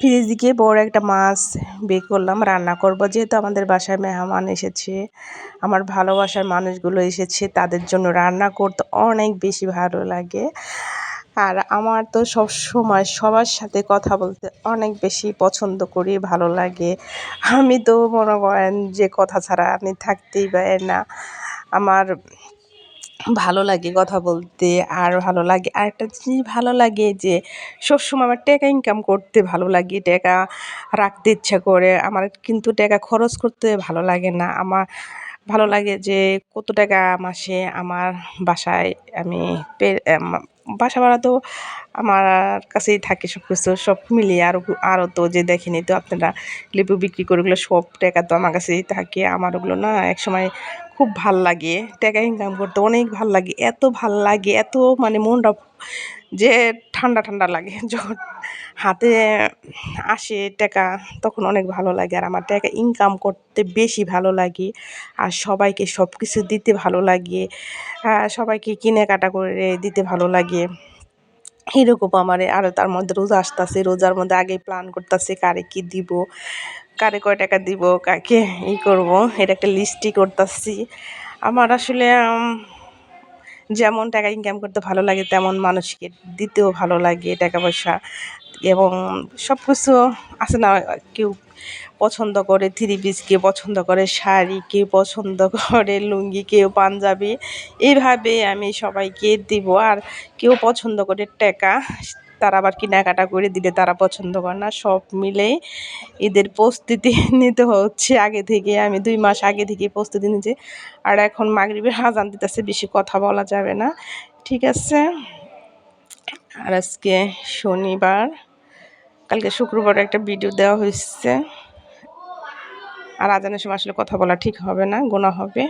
Fridge দিকে বড় একটা মাছ বের করলাম, রান্না করব। যেহেতু আমাদের বাসায় মেহমান এসেছে, আমার ভালোবাসার মানুষগুলো এসেছে, তাদের জন্য রান্না করতে অনেক বেশি ভালো লাগে। আর আমার তো সব সময় সবার সাথে কথা বলতে অনেক বেশি পছন্দ করি, ভালো লাগে। আমি তো মনে করেন যে কথা ছাড়া আমি থাকতেই পারি না। আমার ভালো লাগে কথা বলতে, আর ভালো লাগে, আর একটা জিনিস ভালো লাগে যে সবসময় আমার টাকা ইনকাম করতে ভালো লাগে, টাকা রাখতে ইচ্ছা করে, আমার কিন্তু টাকা খরচ করতে ভালো লাগে না। আমার ভালো লাগে যে কত টাকা মাসে আমার বাসায় আমি বাসা ভাড়া তো আমার কাছেই থাকে সব কিছু সব মিলিয়ে আরও আরও তো যে দেখেনি তো আপনারা লেবু বিক্রি করে ওগুলো সব টাকা তো আমার কাছেই থাকে, আমার ওগুলো না একসময় খুব ভালো লাগে। টাকা ইনকাম করতে অনেক ভালো লাগে। এত ভালো লাগে, এত মানে মনটা যে ঠান্ডা ঠান্ডা লাগে। যখন হাতে আসে টাকা, তখন অনেক ভালো লাগে। আর আমার টাকা ইনকাম করতে বেশি ভালো লাগে। আর সবাইকে সব কিছু দিতে ভালো লাগে। সবাইকে কেনাকাটা করে দিতে ভালো লাগে। এরকম আমার আর তার মধ্যে রোজা আসতেছে। রোজার মধ্যে আগে প্ল্যান করতেছে কারে কী দিব। কারে কয় টাকা দিব, কাকে ই করব? এটা একটা লিস্টই করতেছি। আমার আসলে যেমন টাকা ইনকাম করতে ভালো লাগে, তেমন মানুষকে দিতেও ভালো লাগে টাকা পয়সা। এবং সব কিছু আছে না, কেউ পছন্দ করে থ্রি পিস কেউ পছন্দ করে শাড়ি, কেউ পছন্দ করে লুঙ্গি, কেউ পাঞ্জাবি। এইভাবে আমি সবাইকে দিব। আর কেউ পছন্দ করে টাকা তারা আবার কেনাকাটা করে দিলে তারা পছন্দ করে না। সব মিলেই ঈদের প্রস্তুতি নিতে হচ্ছে আগে থেকে। আমি দুই মাস আগে থেকে প্রস্তুতি নিচ্ছি আর এখন মাগরিবের আজান দিতেছে, বেশি কথা বলা যাবে না। ঠিক আছে? আর আজকে শনিবার, কালকে শুক্রবার একটা ভিডিও দেওয়া হয়েছে। আর আজানের সময় আসলে কথা বলা ঠিক হবে না, গোনা হবে।